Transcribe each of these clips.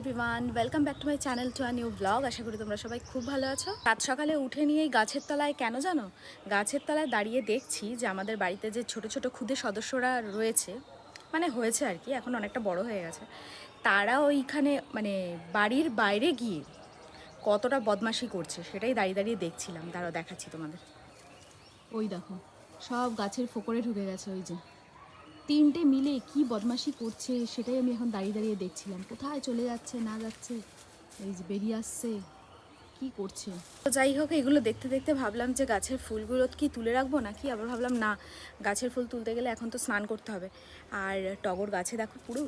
Everyone welcome back to my channel to a new blog আশা করি তোমরা সবাই খুব ভালো আছো। রাত সকালে উঠে নিয়ে এই গাছের তলায় কেন জানো? গাছের তলায় দাঁড়িয়ে দেখছি যে আমাদের বাড়িতে যে ছোট ছোট ক্ষুদে সদস্যরা রয়েছে মানে হয়েছে আর কি, এখন অনেকটা বড় হয়ে গেছে। তারা ওইখানে মানে বাড়ির বাইরে গিয়ে কতটা বদমাশি করছে সেটাই দাঁড়িয়ে দাঁড়িয়ে দেখছিলাম। দাঁড়াও দেখাচ্ছি তোমাদের। ওই দেখো, সব গাছের ফোকরে ঢুকে গেছে ওই যে। তিনটে মিলে কি বদমাশি করছে, সেটাই আমি এখন দাঁড়িয়ে দাঁড়িয়ে দেখছিলাম। কোথায় চলে যাচ্ছে, না যাচ্ছে, এই যে বেরিয়ে আসছে, কি করছে? তো যাই হোক, এগুলো দেখতে দেখতে ভাবলাম যে গাছের ফুলগুলো কি তুলে রাখব নাকি? আবার ভাবলাম না, গাছের ফুল তুলতে গেলে এখন তো স্নান করতে হবে। আর টগর গাছে দেখো পুরো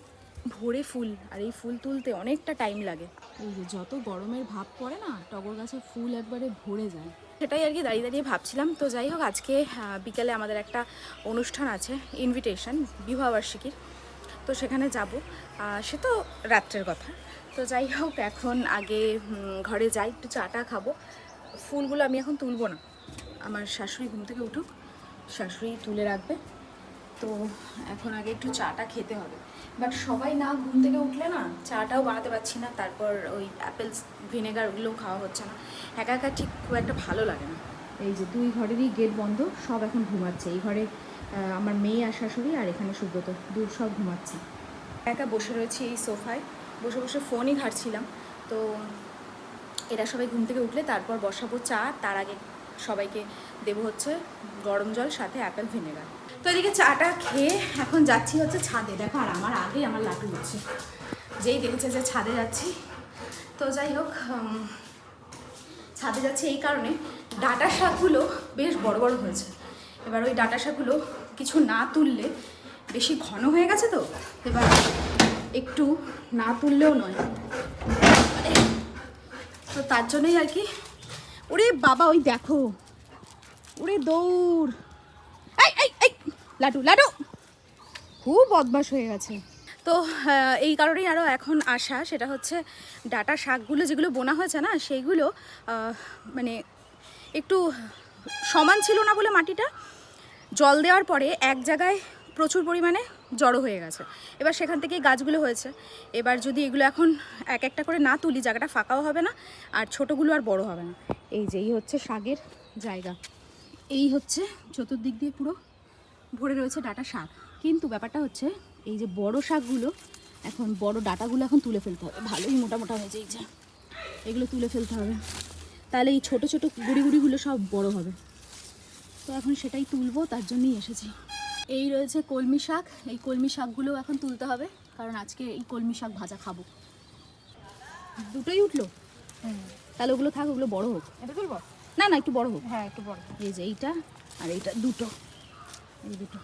ভরে ফুল আর এই ফুল তুলতে অনেকটা টাইম লাগে। এই যে যত গরমের ভাব পড়ে না টগর গাছের ফুল একবারে ভরে যায়। সেটাই আর কি দাঁড়িয়ে দাঁড়িয়ে ভাবছিলাম। তো যাই হোক আজকে বিকেলে আমাদের একটা অনুষ্ঠান আছে ইনভিটেশন বিবাহবার্ষিকীর। তো সেখানে যাব। সে তো রাত্রের কথা। তো যাই হোক এখন আগে ঘরে যাই একটু চাটা খাব। ফুলগুলো আমি এখন তুলবো না। আমার শাশুড়ি ঘুম থেকে উঠুক শাশুড়ি তুলে রাখবে। তো এখন আগে একটু চাটা খেতে হবে। বাট সবাই না ঘুম থেকে উঠলে না চাটাও বানাতে পারছি না তারপর ওই অ্যাপেলস ভিনেগার ওগুলোও খাওয়া হচ্ছে না। একা একা ঠিক খুব একটা ভালো লাগে না। এই যে দুই ঘরেরই গেট বন্ধ সব এখন ঘুমাচ্ছে। এই ঘরে আমার মেয়ে আর শাশুড়ি আর এখানে সুব্রত দূর সব ঘুমাচ্ছে। একা বসে রয়েছি এই সোফায়। বসে বসে ফোনই ঘাটছিলাম। তো এরা সবাই ঘুম থেকে উঠলে তারপর বসাবো চা। তার আগে সবাইকে দেবো হচ্ছে গরম জল সাথে অ্যাপেল ভিনেগার তো এদিকে চাটা খেয়ে এখন যাচ্ছি হচ্ছে ছাদে। দেখো, আর আমার আগে আমার লাটু হচ্ছে যেই দেখেছে যে ছাদে যাচ্ছি। তো যাই হোক ছাদে যাচ্ছি এই কারণে। ডাটা শাকগুলো বেশ বড় বড় হয়েছে। এবার ওই ডাটা শাকগুলো কিছু না তুললে বেশি ঘন হয়ে গেছে তো? এবার একটু না তুললেও নয়। তো তার জন্যই আর কি। ওরে বাবা, ওই দেখো। ওরে দৌড়। এই এই লাডু লাডু। খুব বদমাস হয়ে গেছে। তো এই কারণেই আরও এখন আসা সেটা হচ্ছে ডাটা শাকগুলো যেগুলো বোনা হয়েছে না, সেইগুলো মানে একটু সমান ছিল না বলে মাটিটা, জল দেওয়ার পরে এক জায়গায় প্রচুর পরিমাণে জড়ো হয়ে গেছে। এবার সেখান থেকেই গাছগুলো হয়েছে। এবার যদি এগুলো এখন এক একটা করে না তুলি, জায়গাটা ফাঁকাও হবে না, আর ছোটোগুলো আর বড় হবে না। এই যে, এই হচ্ছে শাকের জায়গা। এই হচ্ছে চতুর্দিক দিয়ে পুরো ভরে রয়েছে ডাটা শাক। কিন্তু ব্যাপারটা হচ্ছে এই যে বড় শাকগুলো এখন বড় ডাটাগুলো এখন তুলে ফেলতে হবে। ভালোই মোটা মোটা হয়েছে এই যে। এগুলো তুলে ফেলতে হবে। তাহলে এই ছোট ছোট গুড়ি গুড়িগুলো সব বড় হবে। তো এখন সেটাই তুলবো তার জন্যই এসেছি। এই রয়েছে কলমি শাক। এই কলমি শাকগুলো এখন তুলতে হবে কারণ আজকে এই কলমি শাক ভাজা খাব। দুটোই উঠল? তাহলে ওগুলো থাক ওগুলো বড় হোক। এটা তুলবো? না না একটু বড় হোক। হ্যাঁ একটু বড়। এই যে এইটা আর এইটা দুটো। এই দুটো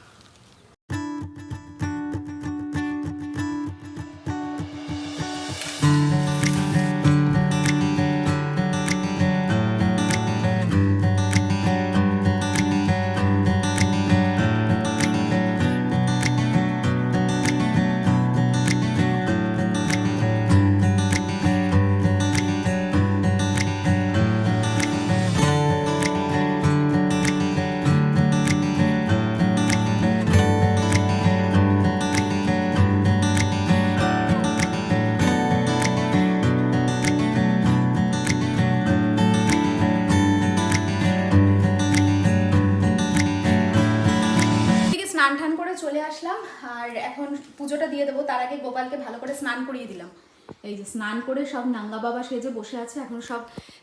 আসলাম, আর এখন পুজোটা দিয়ে দেবো। তার আগে গোপালকে ভালো করে স্নান করিয়ে দিলাম। এই যে স্নান করে সব নাঙ্গা বাবা সেজে বসে আছে, এখন সব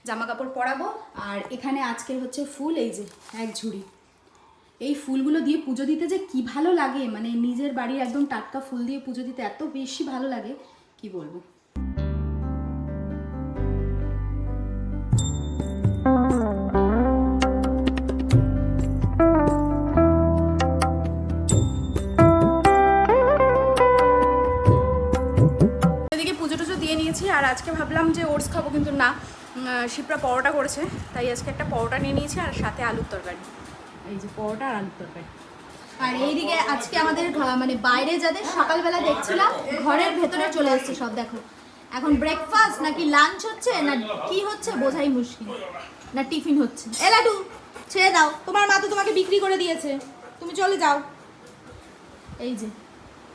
জামা কাপড় পরাবো। আর এখানে আজকে হচ্ছে ফুল, এই যে এক ঝুড়ি। এই ফুলগুলো দিয়ে পুজো দিতে যে কি ভালো লাগে মানে নিজের বাড়ির একদম টাটকা ফুল দিয়ে পুজো দিতে এত বেশি ভালো লাগে, কি বলব? আজকে ভাবলাম যে ওটস খাব কিন্তু না শিপরা পরোটা করেছে তাই আজকে একটা পরোটা নিয়ে নিয়েছি আর সাথে আলুর তরকারি। এই যে পরোটা আর আলুর তরকারি। আর এইদিকে আজকে আমাদের মানে বাইরে যাদের সকালবেলা দেখছিলাম ঘরের ভেতরে চলে এসছে সব দেখো। এখন ব্রেকফাস্ট নাকি লাঞ্চ হচ্ছে না কি হচ্ছে বোঝাই মুশকিল। না টিফিন হচ্ছে। এ লাডু ছেড়ে দাও। তোমার মা তো তোমাকে বিক্রি করে দিয়েছে। তুমি চলে যাও। এই যে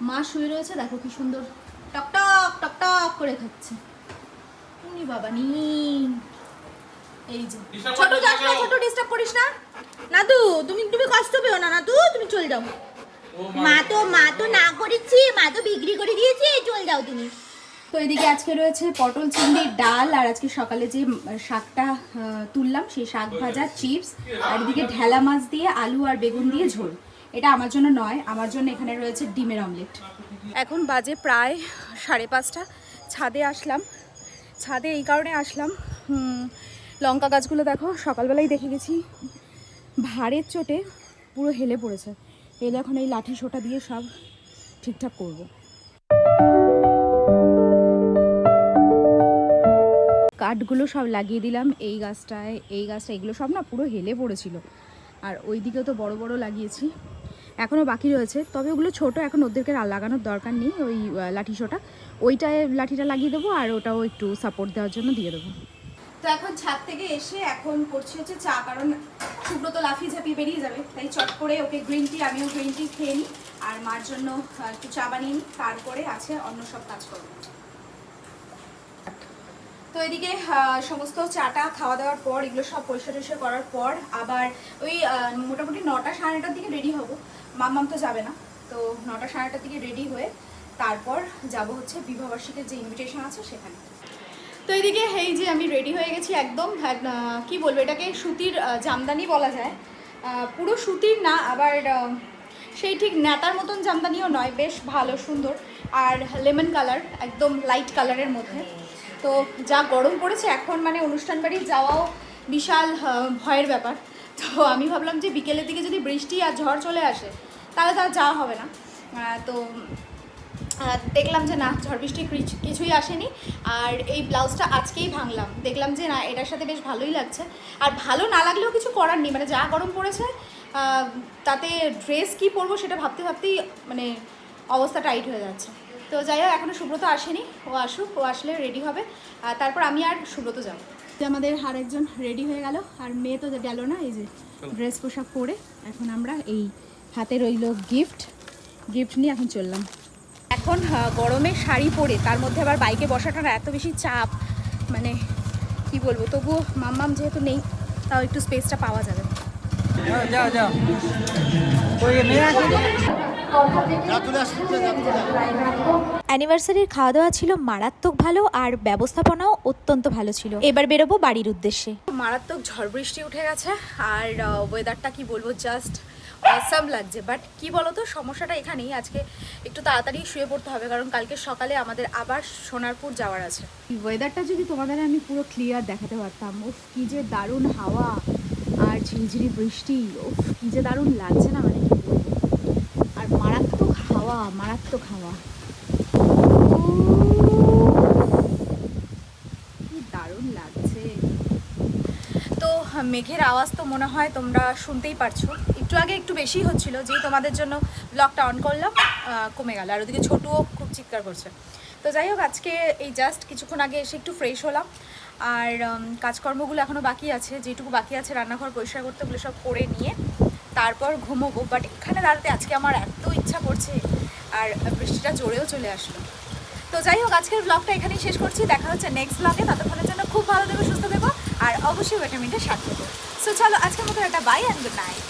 মা শুয়ে রয়েছে দেখো কি সুন্দর। টক টক টক টক করে খাচ্ছে। উনি বাবা নি। এই যে। ছোট যাস না ছোট ডিস্টার্ব করিস না। নাদু তুমি তুমি কষ্ট পেও না নাদু তুমি চলে যাও। মা। তো মা তো না করেছি মা তো বিক্রি করে দিয়েছে চল যাও তুমি। তো এদিকে আজকে রয়েছে পটল চিংড়ির ডাল আর আজকে সকালে যে শাকটা তুললাম সেই শাক ভাজা চিপস আর এদিকে ঢেলা মাছ দিয়ে আলু আর বেগুন দিয়ে ঝোল। এটা আমার জন্য নয় আমার জন্য এখানে রয়েছে ডিমের অমলেট। এখন বাজে প্রায় সাড়ে পাঁচটা ছাদে আসলাম। ছাদে এই কারণে আসলাম। লঙ্কা গাছগুলো দেখো, সকালবেলাই দেখে গেছি। ভারের চোটে পুরো হেলে পড়েছে। এলে এখন এই লাঠি সোটা দিয়ে সব ঠিকঠাক করব। কাঠগুলো সব লাগিয়ে দিলাম এই গাছটায়, এই গাছটা, এগুলো সব না পুরো হেলে পড়েছিল। আর ওই দিকেও তো বড় বড় লাগিয়েছি। এখনও বাকি রয়েছে। তবে ওগুলো ছোট, এখন ওদেরকে লাগানোর দরকার নেই ওই লাঠি শোটা ওইটায় লাঠিটা লাগিয়ে দেবো আর ওটাও একটু সাপোর্ট দেওয়ার জন্য দিয়ে দেবো। তো এখন ছাদ থেকে এসে এখন করছি হচ্ছে চা, কারণ সুব্রত লাফিয়ে ঝাঁপিয়ে বেরিয়ে যাবে, তাই চট করে ওকে গ্রিন টি আমিও গ্রিন টি খেয়ে নিই, আর মার জন্য একটু চা বানিয়ে নিই, তারপরে আছে অন্য সব কাজ করব তো এদিকে সমস্ত চাটা খাওয়া দাওয়ার পর, এগুলো সব পরিষ্কার টরিষ্কার করার পর, আবার ওই মোটামুটি নটা সাড়ে নটার দিকে রেডি হব। মাম্মাম তো যাবে না, তো নটা সাড়ে নটার দিকে রেডি হয়ে তারপর যাব হচ্ছে বিবাহবার্ষিকের যে ইনভিটেশন আছে সেখানে। তো এদিকে, এই যে আমি রেডি হয়ে গেছি একদম কি বলব, এটাকে সুতির জামদানি বলা যায়। পুরো সুতির না, আবার সেই ঠিক নেতার মতন জামদানিও নয়, বেশ ভালো, সুন্দর। আর লেমন কালার, একদম লাইট কালারের মধ্যে। তো যা গরম পড়েছে, এখন মানে অনুষ্ঠান বাড়ি যাওয়াও বিশাল ভয়ের ব্যাপার। তো আমি ভাবলাম যে বিকেলের দিকে যদি বৃষ্টি আর ঝড় চলে আসে, তাহলে তো যাওয়া হবে না। তো দেখলাম যে না ঝড় বৃষ্টি কিছ- কিছুই আসেনি। আর এই ব্লাউজটা আজকেই ভাঙলাম। দেখলাম যে না এটার সাথে বেশ ভালোই লাগছে। আর ভালো না লাগলেও কিছু করার নেই। মানে যা গরম পড়েছে তাতে ড্রেস কি পরবো সেটা ভাবতে ভাবতেই মানে অবস্থা টাইট হয়ে যাচ্ছে। তো যাই হোক এখনও সুব্রত আসেনি। ও আসুক ও আসলে রেডি হবে। আর তারপর আমি আর সুব্রত যাব। যাব আমাদের আর একজন রেডি হয়ে গেল। আর মেয়ে তো গেল না এই যে ড্রেস পোশাক পরে। এখন আমরা এই হাতে রইল গিফট গিফট নিয়ে এখন চললাম। এখন গরমে শাড়ি পরে, তার মধ্যে আবার বাইকে বসাটা এত বেশি চাপ মানে কি বলব, তবুও মাম্মাম যেহেতু নেই, তাও একটু স্পেসটা পাওয়া যাবে। ওই মেয়ে আছে। অ্যানিভার্সারির খাওয়া দাওয়া ছিল মারাত্মক ভালো আর ব্যবস্থাপনাও অত্যন্ত ভালো ছিল। এবার বেরোবো বাড়ির উদ্দেশ্যে। মারাত্মক ঝড় বৃষ্টি উঠে গেছে আর ওয়েদারটা কি বলব জাস্ট অসাম লাগছে। বাট কি বলতো সমস্যাটা এখানেই। আজকে একটু তাড়াতাড়ি শুয়ে পড়তে হবে কারণ কালকে সকালে আমাদের আবার সোনারপুর যাওয়ার আছে। ওয়েদারটা যদি তোমাদের আমি পুরো ক্লিয়ার দেখাতে পারতাম উফ কি যে দারুণ হাওয়া আর ঝিরিঝিরি বৃষ্টি উফ কি যে দারুণ লাগছে না মানে কি বলব আর মারাত্মক হাওয়া মারাত্মক হাওয়া দারুণ লাগছে। তো, মেঘের আওয়াজ তো মনে হয় তোমরা শুনতেই পারছ। একটু আগে একটু বেশি হচ্ছিল যেই তোমাদের জন্য ব্লগটা অন করলাম কমে গেল। আর ওদিকে ছোটুও খুব চিৎকার করছে। তো যাই হোক, আজকে এই জাস্ট কিছুক্ষণ আগে এসে একটু ফ্রেশ হলাম। আর কাজকর্মগুলো এখনও বাকি আছে। যেটুকু বাকি আছে রান্নাঘর পরিষ্কার করতে, ওগুলো সব করে নিয়ে তারপর ঘুমোবো। বাট এখানে দাঁড়াতে আজকে আমার এত ইচ্ছা করছে। আর বৃষ্টিটা জোরেও চলে আসলো। তো যাই হোক, আজকের ব্লগটা এখানেই শেষ করছি। দেখা হচ্ছে নেক্সট ব্লগে ততক্ষণের জন্য খুব ভালো দেবো সুস্থ দেবো আর অবশ্যই ভিটামিনটা সাথে দেবো সো চলো, আজকের মতো একটা বাই অ্যান্ড গুড নাইট